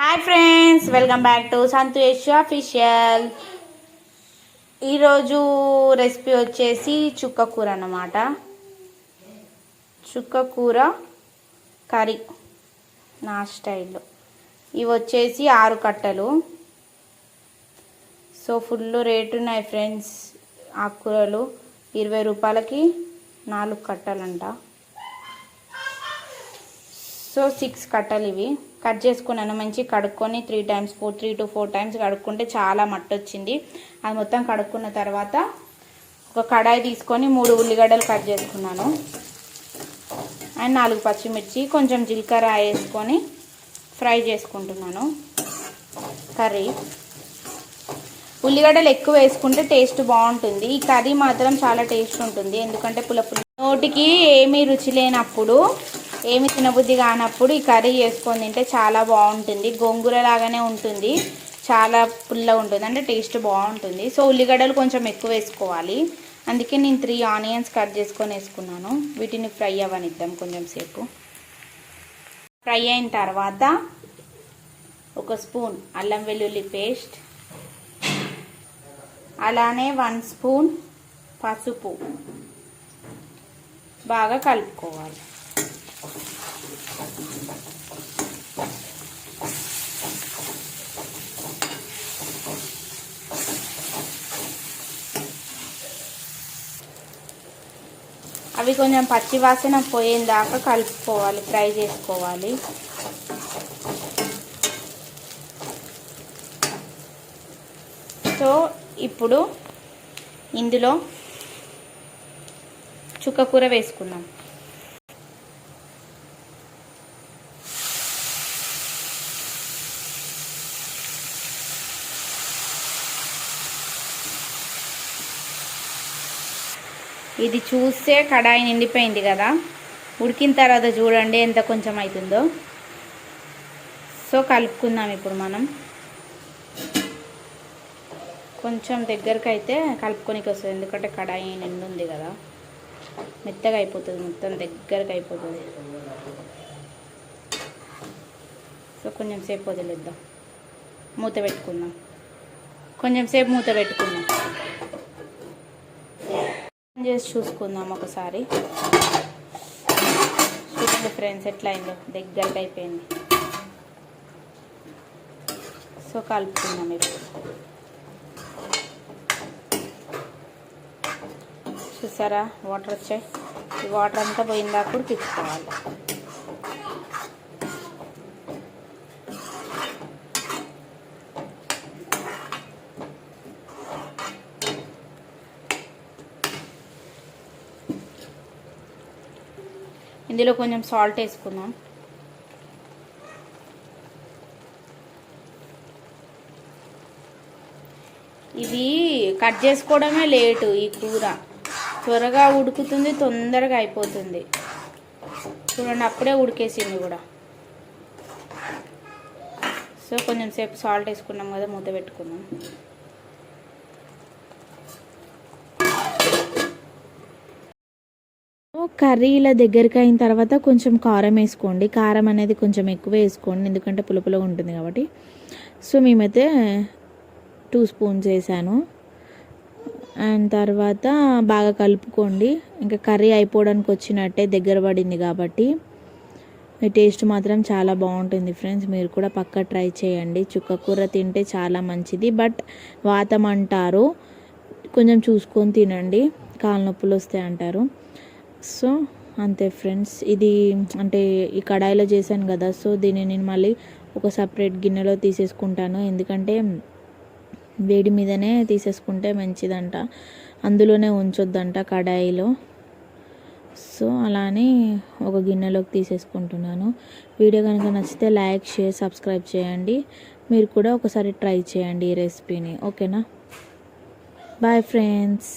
Hi friends welcome back to Santosh official. ఈరోజు recipe వచ్చేసి చుక్క కూర అన్నమాట. చుక్క కూర కర్రీ నా స్టైల్లో ఇవి వచ్చేసి ఆరు కట్టలు. సో ఫుల్ రేటు ఉన్నాయి ఫ్రెండ్స్ ఆకుకూరలు. ఇరవై రూపాయలకి నాలుగు కట్టలంట. సో సిక్స్ కట్టలు ఇవి. కట్ చేసుకున్నాను మంచి కడుక్కొని three times four three to four times కడుక్కుంటే చాలా మట్టి వచ్చింది అది మొత్తం కడుక్కున్న తర్వాత ఒక కడాయి తీసుకొని మూడు ఉల్లిగడ్డలు కట్ చేసుకున్నాను. అండ్ నాలుగు పచ్చిమిర్చి కొంచెం జీలకర్ర వేసుకొని ఫ్రై చేసుకుంటున్నాను. కర్రీ. ఉల్లిగడ్డలు ఎక్కువ వేసుకుంటే టేస్ట్ బాగుంటుంది. ఈ కర్రీ మాత్రం చాలా టేస్ట్ ఉంటుంది. ఎందుకంటే పుల్ల. నోటికి ఏమీ రుచి లేనప్పుడు ఏమి తినబుద్ధి కానప్పుడు ఈ కర్రీ చేసుకొని తింటే చాలా బాగుంటుంది. గోంగూర లాగానే ఉంటుంది. చాలా పుల్లగా ఉంటుంది. అంటే టేస్ట్ బాగుంటుంది. సో ఉల్లిగడ్డలు కొంచెం ఎక్కువ వేసుకోవాలి. అందుకే నేను త్రీ ఆనియన్స్ కట్ చేసుకొని వేసుకున్నాను. వీటిని ఫ్రై అవ్వనిద్దాం కొంచెం సేపు. ఫ్రై అయిన తర్వాత ఒక స్పూన్ అల్లం వెల్లుల్లి పేస్ట్. అలానే వన్ స్పూన్ పసుపు. బాగా కలుపుకోవాలి. అవి కొంచెం పచ్చి వాసన పోయేదాకా దాకా కలుపుకోవాలి ఫ్రై చేసుకోవాలి. సో ఇప్పుడు ఇందులో చుక్కకూర వేసుకుందాం. ఇది చూస్తే కడాయి నిండిపోయింది కదా. ఉడికిన తర్వాత చూడండి ఎంత కొంచెం అవుతుందో సో కలుపుకుందాం ఇప్పుడు మనం. కొంచెం దగ్గరకు అయితే కలుపుకొనికి వస్తుంది. ఎందుకంటే కడాయి నిండుంది కదా. మెత్తగా అయిపోతుంది. మొత్తం దగ్గరకు అయిపోతుంది. సో కొంచెం సేపు వదిలేద్దాం. మూత పెట్టుకుందాం. కొంచెం సేపు మూత పెట్టుకుందాం. చేసి చూసుకుందాం ఒకసారి. చూడండి ఫ్రెండ్స్ ఎట్లా అయిందో. దగ్గరకు అయిపోయింది. సో కలుపుకుందాం ఇప్పుడు. చూసారా? వాటర్ వచ్చాయి. ఈ వాటర్ అంతా పోయిందాక పిచ్చుకోవాలి ఇందులో కొంచెం సాల్ట్ వేసుకుందాం. ఇది కట్ చేసుకోవడమే లేటు ఈ కూర. త్వరగా ఉడుకుతుంది తొందరగా అయిపోతుంది. చూడండి అప్పుడే ఉడికేసింది కూడా. సో కొంచెం సేపు సాల్ట్ వేసుకున్నాం కదా మూత పెట్టుకుందాం. కర్రీ ఇలా దగ్గరికి అయిన తర్వాత కొంచెం కారం వేసుకోండి. కారం అనేది కొంచెం ఎక్కువ వేసుకోండి. ఎందుకంటే పులుపులో ఉంటుంది కాబట్టి. సో మేమైతే టూ స్పూన్స్ వేసాను. అండ్ తర్వాత బాగా కలుపుకోండి. ఇంకా కర్రీ అయిపోవడానికి వచ్చినట్టే దగ్గర పడింది కాబట్టి. టేస్ట్ మాత్రం చాలా బాగుంటుంది ఫ్రెండ్స్. మీరు కూడా పక్క ట్రై చేయండి. చుక్క కూర తింటే చాలా మంచిది. బట్ వాతం అంటారు. కొంచెం చూసుకొని తినండి. కాళ్ళ నొప్పులు వస్తాయి అంటారు. సో అంతే ఫ్రెండ్స్. ఇది అంటే ఈ కడాయిలో చేశాను కదా సో దీన్ని నేను మళ్ళీ ఒక సపరేట్ గిన్నెలో తీసేసుకుంటాను. ఎందుకంటే వేడి మీదనే తీసేసుకుంటే మంచిదంట. అందులోనే ఉంచొద్దంట కడాయిలో. సో అలానే ఒక గిన్నెలోకి తీసేసుకుంటున్నాను. వీడియో కనుక నచ్చితే లైక్ షేర్ సబ్స్క్రైబ్ చేయండి. మీరు కూడా ఒకసారి ట్రై చేయండి ఈ రెసిపీని. ఓకేనా? Bye friends.